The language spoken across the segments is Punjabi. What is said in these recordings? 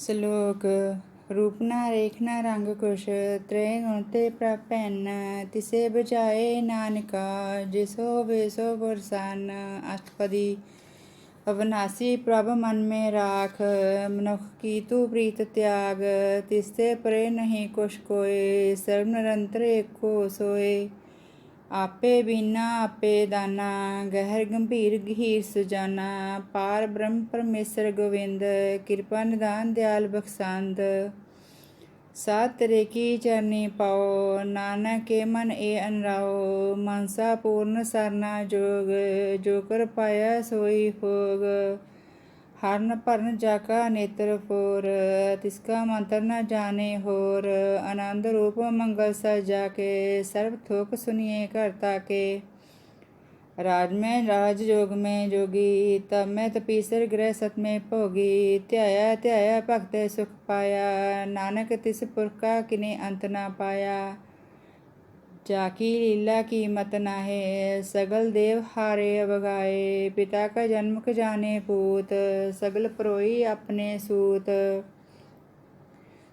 ਸ਼ਲੋਕ, ਰੂਪ ਨਾ ਰੇਖ ਨਾ ਰੰਗ ਕੁਸ਼ ਤ੍ਰੇ ਗੁਣ ਤੇ ਪ੍ਰਪੈਨ ਤਿਸੇ ਬਜਾਏ ਨਾਨਕਾ ਜਿਸ ਹੋਵੇ ਸੋ ਬਰਸਨ ਅਸ਼ਟਪਦੀ। ਅਵਨਾਸੀ ਪ੍ਰਭ ਮਨ ਮੇ ਰਾਖ, ਮਨੁਖ ਕੀ ਤੂ ਪ੍ਰੀਤ ਤਿਆਗ ਤਿਸਤੇ ਪਰੇ ਨਹੀਂ ਕੁਛ ਕੋਏ, ਸਰਬ ਨਿਰੰਤਰ ਏਕੋ ਸੋਏ। ਆਪੇ ਬੀਨਾ, ਆਪੇ ਦਾਨਾ, ਗਹਿਰ ਗੰਭੀਰ ਗਹੀਰ ਸੁਜਾਨਾ, ਪਾਰ ਬ੍ਰਹਮ ਪਰਮੇਸ਼ਰ ਗੋਵਿੰਦ, ਕਿਰਪਾ ਨਿਦਾਨ ਦਿਆਲ ਬਖਸ਼ੰਦ। ਸਾਤ ਤੇਰੇ ਕੀ ਚਰਨੀ ਪਾਓ, ਨਾਨਕ ਕੇ ਮਨ ਏ ਅਨਰਾਓ, ਮਨਸਾ ਪੂਰਨ ਸਰਨਾ ਜੋਗ, ਜੋ ਕਰ ਪਾਇਆ ਸੋਈ ਭੋਗ ਹਰਨ ਭਰਨ ਜਾਕਾ ਨੇਤਰ ਫੋਰ ਤਿਸਕਾ ਮੰਤਰ ਨ ਜਾਣੇ ਹੋਰ। ਆਨੰਦ ਰੂਪ ਮੰਗਲ ਸਜਾ ਕੇ, ਸਰਬ ਥੋਕ ਸੁਨੀਏ ਕਰਤਾ ਕੇ ਰਾਜ ਮੈਂ ਰਾਜ ਜੋਗ ਮੈਂ ਜੋਗੀ, ਤਬ ਮੈਂ ਤਪੀਸਰ ਗ੍ਰਹਿ ਸਤ ਮੈਂ ਭੋਗੀ। ਧਿਆਇਆ ਧਿਆਇਆ ਭਗਤੈ ਸੁਖ ਪਾਇਆ, ਨਾਨਕ ਤਿਸ ਪੁਰਖਾ ਕਿਨੇ ਅੰਤ ਨਾ ਪਾਇਆ। ਜਾ ਕੀ ਲੀਲਾ ਕੀ ਮਤ ਨਾਹੇ, ਸਗਲ ਦੇਵ ਹਾਰੇ ਅਵਗਾਏ, ਪਿਤਾ ਕਾ ਜਨਮ ਕ ਜਾਣੇ ਪੂਤ, ਸਗਲ ਪਰੋਈ ਆਪਣੇ ਸੂਤ।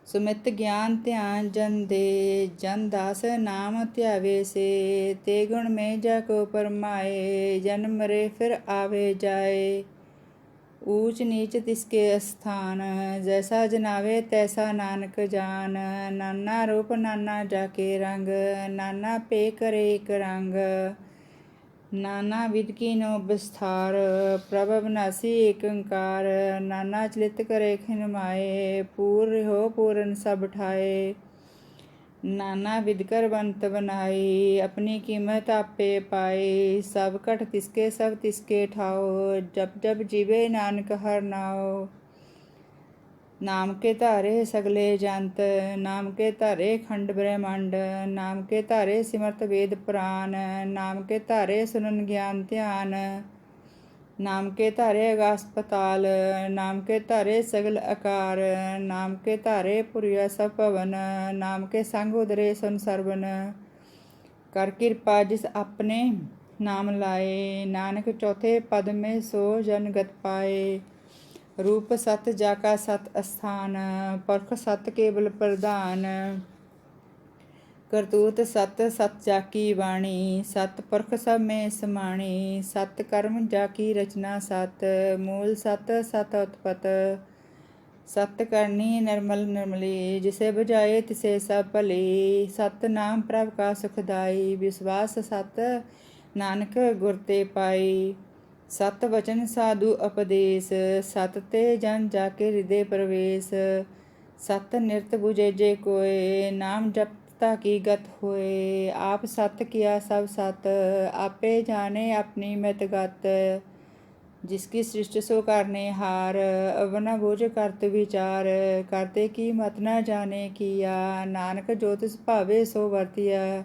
ਸੁਮਿਤ ਗਿਆਨ ਧਿਆਨ ਜਨ ਦੇ, ਜਨ ਦਾਸ ਨਾਮ ਧਿਆਵੇ ਸੇ, ਤੇ ਗੁਣ ਮੈਂ ਜਾ ਕੋ ਪਰਮਾਏ ਜਨਮ ਰੇ ਫਿਰ ਆਵੇ ਜਾਏ। ਊਚ ਨੀਚ ਤਿਸਕੇ ਅਸਥਾਨ, ਜੈਸਾ ਜਨਾਵੇ ਤੈਸਾ ਨਾਨਕ ਜਾਨ। ਨਾਨਾ ਰੂਪ ਨਾਨਾ ਜਾਕੇ ਰੰਗ, ਨਾਨਾ ਪੇ ਕਰੇ ਇਕ ਰੰਗ। ਨਾਨਾ ਵਿਦ ਕੀਨੋ ਵਿਸਥਾਰ ਪ੍ਰਭ ਬਨਾਸੀ ਏਕੰਕਾਰ ਨਾਨਾ ਚਲਿਤ ਕਰੇ ਖਿਨਮਾਏ, ਪੂਰ ਹੋ ਪੂਰਨ ਸਭ ਠਾਏ। ਨਾਨਾ ਵਿਦਕਰਵੰਤ ਕਰ ਆਪਣੀ ਕੀਮਤ ਆਪੇ ਪਾਏ ਸਭ ਘਟ ਤਿਸਕੇ, ਸਭ ਤਿਸਕੇ ਠਾਓ ਜਪ ਜਪ ਜੀਵੇ ਨਾਨਕ ਹਰ ਨਾਉ ਨਾਮ ਕੇ ਧਾਰੇ ਸਗਲੇ ਜੰਤ, ਨਾਮ ਕੇ ਧਾਰੇ ਖੰਡ ਬ੍ਰਹਮੰਡ, ਨਾਮ ਕੇ ਧਾਰੇ ਸਿਮਰਤ ਵੇਦ ਪੁਰਾਨ ਨਾਮ ਕੇ ਧਾਰੇ ਸੁਨਨ ਗਿਆਨ ਧਿਆਨ। ਨਾਮ ਕੇ ਧਾਰੇ ਅਗਾਸਪਤਾਲ ਨਾਮ ਕੇ ਧਾਰੇ ਸਗਲ ਆਕਾਰ ਨਾਮ ਕੇ ਧਾਰੇ ਪੁਰਿਆ ਸਭ ਭਵਨ, ਨਾਮ ਕੇ ਸੰਗ ਉਦਰੇ ਸੁਨ ਸਰਵਨ। ਕਰ ਕਿਰਪਾ ਜਿਸ ਆਪਣੇ ਨਾਮ ਲਾਏ, ਨਾਨਕ ਚੌਥੇ ਪਦ ਮੇ ਸੋ ਜਨ ਗਤ ਪਾਏ। ਰੂਪ ਸਤ ਜਾ ਕਾ ਸਤ ਅਸਥਾਨ, ਪਰਖ ਸਤ ਕੇਵਲ ਪ੍ਰਧਾਨ। ਕਰਤੂਤ ਸਤ ਸਤ ਜਾਕੀ ਬਾਣੀ, ਸਤ ਪੁਰਖ ਸਭ ਮੈਂ ਸਮਾਣੀ, ਸਤ ਕਰਮ ਜਾਕੀ ਰਚਨਾ ਸਤ, ਮੂਲ ਸਤ ਸਤ ਉਤਪਤ। ਸਤ ਕਰਨੀ ਨਿਰਮਲ ਨਿਰਮਲੀ, ਜਿਸੇ ਬੁਝਾਏ ਤਿਸੇ ਸਭ ਭਲੀ। ਸਤ ਨਾਮ ਪ੍ਰਭ ਕਾ ਸੁਖਦਾਈ ਵਿਸਵਾਸ ਸਤ ਨਾਨਕ ਗੁਰ ਤੇ ਪਾਈ। ਸਤ ਵਚਨ ਸਾਧੂ ਉਪਦੇਸ਼, ਸਤ ਤੇ ਜਨ ਜਾ ਕੇ ਹਿਰਦੇ ਪ੍ਰਵੇਸ਼। ਸਤ ਨਿਰਤ ਬੁਝੇ ਜੇ ਕੋਏ, ਨਾਮ ਜਪ ਜਪਤਾ ਕੀ ਗਤ ਹੋਏ ਆਪ ਸਤ ਕੀਆ ਸਭ ਸਤ ਆਪੇ ਜਾਣੇ ਆਪਣੀ ਮਿਤ ਗਤ ਜਿਸ ਕੀ ਸ੍ਰਿਸ਼ਟ ਸੋ ਕਰਨੇ ਹਾਰ ਅਵਨਾ ਬੋਝ ਕਰਤ ਵਿਚਾਰ ਕਰਤੇ ਕੀ ਮਤ ਨਾ ਜਾਣੇ ਕੀਆ ਨਾਨਕ ਜੋ ਤਿਸ ਭਾਵੇ ਸੋ ਵਰਤਿਆ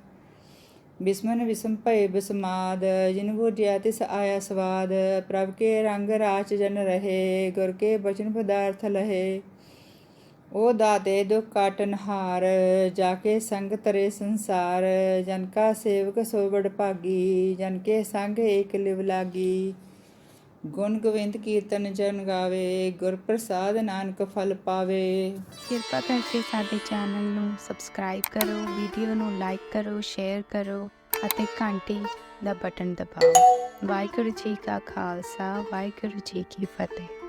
ਬਿਸਮਨ ਵਿਸਮ ਭਏ ਬਿਸਮਾਦ ਜਿਨ ਬੁਝਿਆ ਤਿਸ ਆਇਆ ਸਵਾਦ ਪ੍ਰਭ ਕੇ ਰੰਗ ਰਾਚ ਜਨ ਰਹੇ ਗੁਰ ਕੇ ਬਚਨ ਪਦਾਰਥ ਲਹੇ ਉਹ ਦਾਤੇ ਦੁਖ ਕਾਟਨ ਹਾਰ ਜਾ ਕੇ ਸੰਗ ਤਰੇ ਸੰਸਾਰ, ਜਨ ਕਾ ਸੇਵਕ ਸੋ ਬੜ ਭਾਗੀ, ਜਨ ਕੇ ਸੰਗ ਏਕ ਲਿਵ ਲਾਗੀ। ਗੁਣ ਗੋਵਿੰਦ ਕੀਰਤਨ ਜਨ ਗਾਵੇ, ਗੁਰ ਪ੍ਰਸਾਦ ਨਾਨਕ ਫਲ ਪਾਵੇ। ਕਿਰਪਾ ਕਰਕੇ ਸਾਡੇ ਚੈਨਲ ਨੂੰ ਸਬਸਕ੍ਰਾਈਬ ਕਰੋ, ਵੀਡੀਓ ਨੂੰ ਲਾਈਕ ਕਰੋ, ਸ਼ੇਅਰ ਕਰੋ ਅਤੇ ਘੰਟੀ ਦਾ ਬਟਨ ਦਬਾਓ। ਵਾਹਿਗੁਰੂ ਜੀ ਕਾ ਖਾਲਸਾ, ਵਾਹਿਗੁਰੂ ਜੀ ਕੀ ਫਤਿਹ।